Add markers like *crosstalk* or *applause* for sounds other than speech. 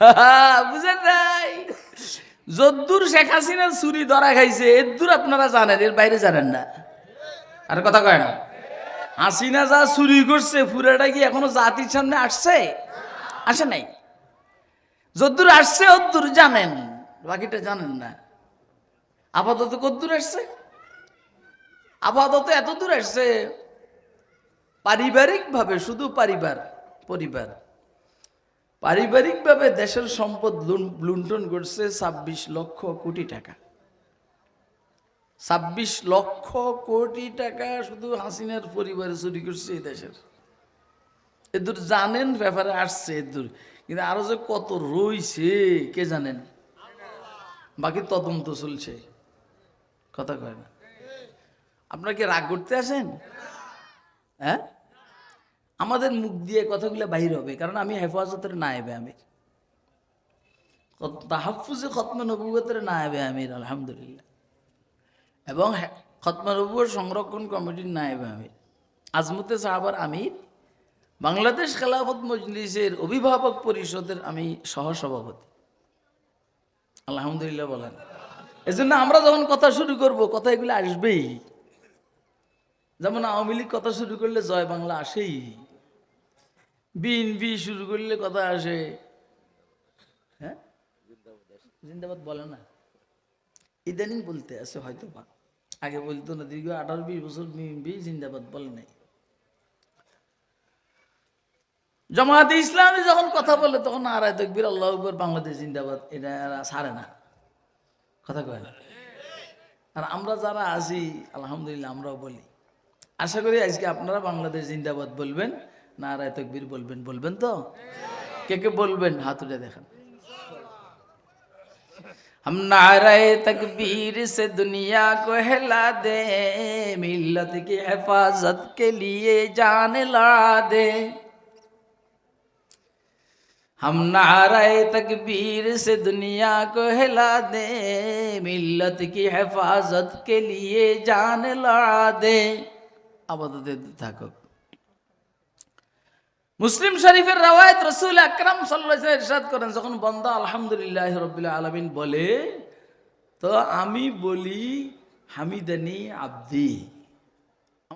*laughs* বুঝেন নাই? যদ্দুর শেখ হাসিনার চুরি ধরা খাইছে এদ্দুর আপনারা জানেন, এর বাইরে জানেন না। আর কথা কয় না, হাসিনা যা চুরি করছে, পুরাটা কি এখনও জাতির সামনে আসছে? আসে নাই। যদ্দুর আসছে, অদ্দুর জানেন, বাকিটা জানেন না। আপাতত কদ্দুর আসছে। আপাতত এত দূর আসছে, পারিবারিকভাবে, শুধু পরিবার পরিবার। পারিবারিকভাবে দেশের সম্পদ লুণ্ঠন করছে ছাব্বিশ লক্ষ কোটি টাকা। ছাব্বিশ লক্ষ কোটি টাকা শুধু হাসিনার পরিবারে চুরি করছে এই দেশের। এদূর জানেন ব্যাপারে আসছে এদূর, কিন্তু আরও যে কত রইছে, কে জানেন? বাকি তদন্ত চলছে। কথা কয় না। আপনারা কি রাগ করতে আসেন? হ্যাঁ? আমাদের মুখ দিয়ে কথাগুলো বাহির হবে, কারণ আমি হেফাজতের নায়েবে আমির। তাহাফুজে খতমে নবুয়তের নায়েবে আমির, আলহামদুলিল্লাহ। এবং খতমে নবুয়র সংরক্ষণ কমিটির নায়েবে আমির। আজমতে সাহাবার আমির, বাংলাদেশ খেলাফত মজলিসের অভিভাবক পরিষদের আমি সহসভাপতি। আলহামদুলিল্লাহ বলেন। এজন্য আমরা যখন কথা শুরু করব, কথা এগুলো আসবেই। যেমন আওয়ামী লীগ কথা শুরু করলে জয় বাংলা আসেই। বিএনপি শুরু করলে কথা আসে। হ্যাঁ? জিন্দাবাদ বলে না। ইদানিং বলতে আছে হয়তো বা আগে বলতো না, দীর্ঘ আঠারো বিশ বছর বিএনপি জিন্দাবাদ বলে নাই। জামায়াতে ইসলামী যখন কথা বলে, তখন আড়াই তকবির, আল্লাহ আকবর, বাংলাদেশ জিন্দাবাদ, এটা ছাড়ে না। কথা কয় আর আমরা যারা আছি, আলহামদুলিল্লাহ আমরাও বলি। আশা করি আজকে আপনারা বাংলাদেশ জিন্দাবাদ বলবেন। না আড়াই তকবির বলবেন বলবেন তো কে কে বলবেন হাত উঠে দেখান हम नारे तकबीर से दुनिया को हिला दे मिल्लत की हिफाजत के लिए जान ला दे हम नारे तकबीर से दुनिया को हिला दे मिल्लत की हिफाजत के लिए जान ला दे আপাতত থাকুক মুসলিম শরীফের রাওয়ায়ত রসুল আকরাম সাল্লাহ ইরশাদ করেন, যখন বন্দা আলহামদুলিল্লাহ রবিল্লা আলমিন বলে, তো আমি বলি হামিদানি আব্দি।